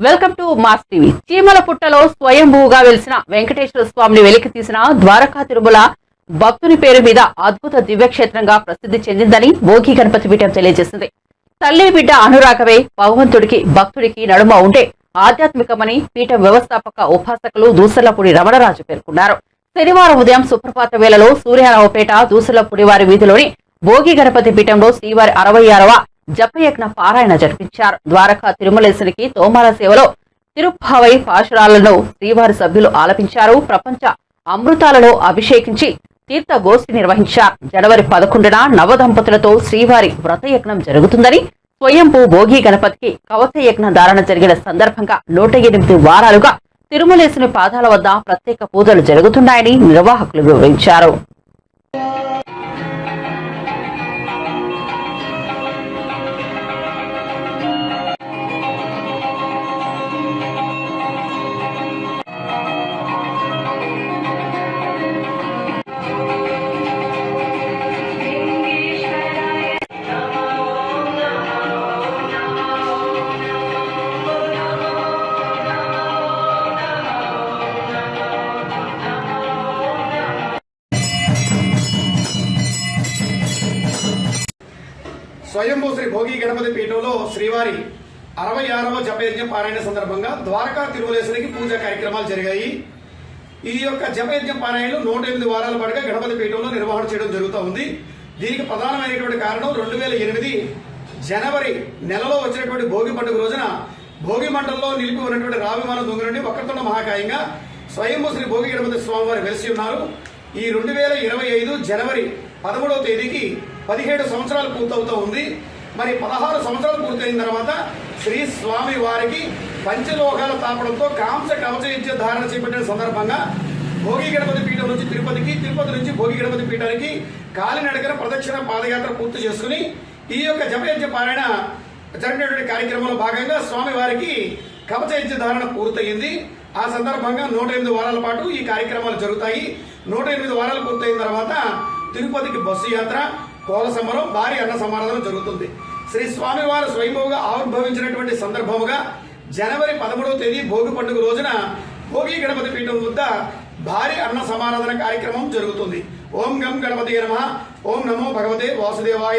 Welcome to mass TV. చీమల పుట్టలో స్వయంభూగా వెలిసిన వెంకటేశ్వర స్వామిని వెలికి తీసిన ద్వారకా తిరుమల భక్తుని పేరు మీద అద్భుత దివ్యక్షేత్రంగా ప్రసిద్ధి చెందిందని భోగి గణపతి పీఠం తెలియజేసింది. తల్లి బిడ్డ అనురాగవే భగవంతుడికి భక్తుడికి నడుమ ఉంటే ఆధ్యాత్మికమని పీఠం వ్యవస్థాపక ఉపాసకులు దూసర్లపూడి రమణరాజు పేర్కొన్నారు. శనివారం ఉదయం సుప్రభాత వేళలో సూర్యారావుపేట దూసర్లపూడి వారి వీధిలోని భోగి గణపతి పీఠంలో శ్రీవారి అరవై ఆరవ జపయజ్ఞ పారాయణ జరిపించారు. ద్వారకా తిరుమలేశునికి తోమాల సేవలో తిరుప్పావై పాశురాలను శ్రీవారి సభ్యులు ఆలపించారు. ప్రపంచ అమృతాలలో అభిషేకించి తీర్థగోష్ఠి నిర్వహించారు. జనవరి పదకొండున నవదంపతులతో శ్రీవారి వ్రతయజ్ఞం జరుగుతుందని స్వయంభూ భోగి గణపతికి కవచయజ్ఞ ధారణ జరిగిన సందర్భంగా నూట ఎనిమిది వారాలుగా తిరుమలేశుని పాదాల వద్ద ప్రత్యేక పూజలు జరుగుతున్నాయని నిర్వాహకులు వివరించారు. స్వయంభూ శ్రీ భోగి గణపతి పీఠంలో శ్రీవారి అరవై ఆరవ జపయజ్ఞ పారాయణ సందర్భంగా ద్వారకా తిరుమలేశ్వరికి పూజా కార్యక్రమాలు జరిగాయి. ఈ యొక్క జపయజ్ఞ పారాయణలు నూట ఎనిమిది వారాల పాటుగా గణపతి పీఠంలో నిర్వహణ చేయడం జరుగుతూ ఉంది. దీనికి ప్రధానమైనటువంటి కారణం రెండు వేల ఎనిమిది జనవరి నెలలో వచ్చినటువంటి భోగి పండుగ రోజున భోగి మండలంలో నిలిపి ఉన్నటువంటి రావిమాన దొంగ నుండి వక్రతుండ మహాకాయంగా స్వయంభూ శ్రీ భోగి గణపతి స్వామివారి వెలిసి ఉన్నారు. ఈ రెండు వేల ఇరవై ఐదు జనవరి పదమూడవ తేదీకి పదిహేడు సంవత్సరాలు పూర్తవుతూ ఉంది. మరి పదహారు సంవత్సరాలు పూర్తయిన తర్వాత శ్రీ స్వామి వారికి పంచలోహాల తాపడంతో కాంస కవచ ధారణ చేపట్టిన సందర్భంగా భోగి గణపతి పీఠం నుంచి తిరుపతికి తిరుపతి నుంచి భోగి గణపతి పీఠానికి కాలినడకన ప్రదక్షిణ పాదయాత్ర పూర్తి చేసుకుని ఈ యొక్క జపయజ్ఞ పారాయణ జరిగినటువంటి కార్యక్రమంలో భాగంగా స్వామివారికి కవచయజ్ఞ ధారణ పూర్తయింది. ఆ సందర్భంగా నూట ఎనిమిది వారాల పాటు ఈ కార్యక్రమాలు జరుగుతాయి. నూట ఎనిమిది వారాలు పూర్తయిన తర్వాత తిరుపతికి బస్సు యాత్ర కోల సమరం భారీ అన్న సమారాధన జరుగుతుంది. శ్రీ స్వామివారు స్వయంభూగా ఆవిర్భవించినటువంటి సందర్భముగా జనవరి పదమూడవ తేదీ భోగి పండుగ రోజున భోగి గణపతి పీఠం వద్ద భారీ అన్న సమారాధన కార్యక్రమం జరుగుతుంది. ఓం గం గణపతి నమ. ఓం నమో భగవతే వాసుదేవాయ